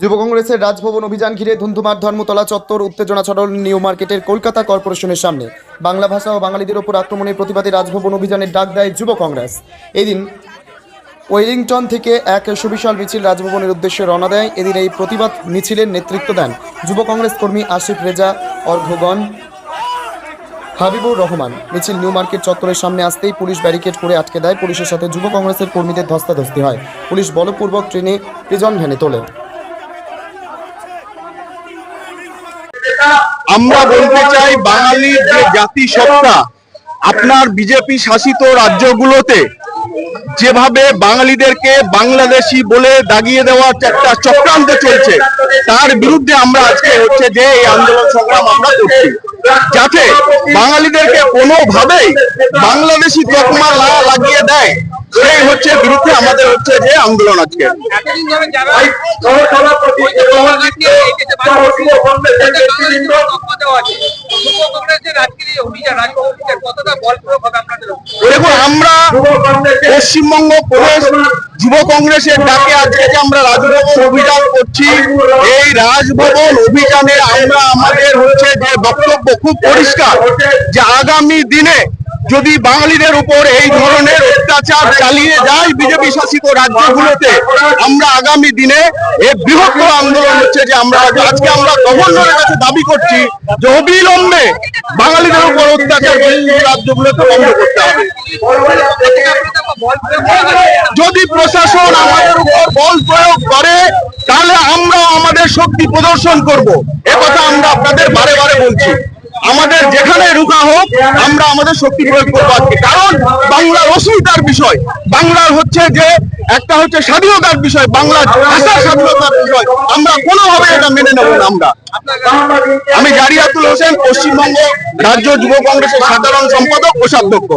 যুব কংগ্রেসের রাজভবন অভিযান ঘিরে ধুন্ধুমার ধর্মতলা চত্বর, উত্তেজনা ছড়ল নিউ মার্কেটের কলকাতা কর্পোরেশনের সামনে। বাংলা ভাষা ও বাঙালিদের ওপর আক্রমণের প্রতিবাদে রাজভবন অভিযানের ডাক দেয় যুব কংগ্রেস। এদিন ওয়েলিংটন থেকে এক সুবিশাল মিছিল রাজভবনের উদ্দেশ্যে রওনা দেয়। এদিন এই প্রতিবাদ মিছিলের নেতৃত্ব দেন যুব কংগ্রেস কর্মী আশিফ রেজা অর্ঘগণ হাবিবুর রহমান। মিছিল নিউ মার্কেট চত্বরের সামনে আসতেই পুলিশ ব্যারিকেড করে আটকে দেয়। পুলিশের সাথে যুব কংগ্রেসের কর্মীদের ধস্তাধস্তি হয়। পুলিশ বলপূর্বক ট্রেনে প্রিজন ভ্যানে তোলে। আমরা বলতে চাই বাঙালির যে জাতি সত্তা আপনার বিজেপি শাসিত রাজ্যগুলোতে যেভাবে বাঙালিদেরকে বাংলাদেশি বলে দাগিয়ে দেওয়ার একটা চক্রান্ত চলছে তার বিরুদ্ধে আমরা আজকে হচ্ছে যে এই আন্দোলন সংগ্রাম আমরা করছি। যাতে বাঙালিদেরকে কোনোভাবেই বাংলাদেশি তকমা না লাগিয়ে দেয় সেই হচ্ছে বিরুদ্ধে আমাদের হচ্ছে যে আন্দোলন আজকে। দেখুন আমরা পশ্চিমবঙ্গ প্রদেশ যুব কংগ্রেসের ডাকে আজকে যে আমরা রাজভবন অভিযান করছি এই রাজভবন অভিযানে আমরা আমাদের হচ্ছে যে বক্তব্য খুব পরিষ্কার যে আগামী দিনে যদি বাঙালিদের উপর এই ধরনের অত্যাচার চালিয়ে যায় বিজেপি শাসিত রাজ্যগুলোতে। আমরা আগামী দিনে এই বৃহত্তর আন্দোলন হচ্ছে যে আমরা আজকে আমরা গভর্নরের কাছে দাবি করছি যে অবিলম্বে বাঙালিদের উপর অত্যাচার রাজ্যগুলোতে বন্ধ করতে হবে। যদি প্রশাসন আমাদের উপর বল প্রয়োগ করে, তাহলে আমরা আমাদের শক্তি প্রদর্শন করব। কথা আমরা আপনাদের বারে বারে বলছি। আমাদের যেখানে রুখা হোক, আমরা আমাদের শক্তি প্রয়োগ করব আজকে। কারণ বাংলার অসুবিধার বিষয়, বাংলার হচ্ছে যে একটা হচ্ছে স্বাধীনতার বিষয়, বাংলার ভাষার স্বাধীনতার বিষয়। আমরা কোনোভাবে এটা মেনে নেব না আমরা। আমি জারিয়াতুল হোসেন, পশ্চিমবঙ্গ রাজ্য যুব কংগ্রেসের সাধারণ সম্পাদক, কোষাধ্যক্ষ।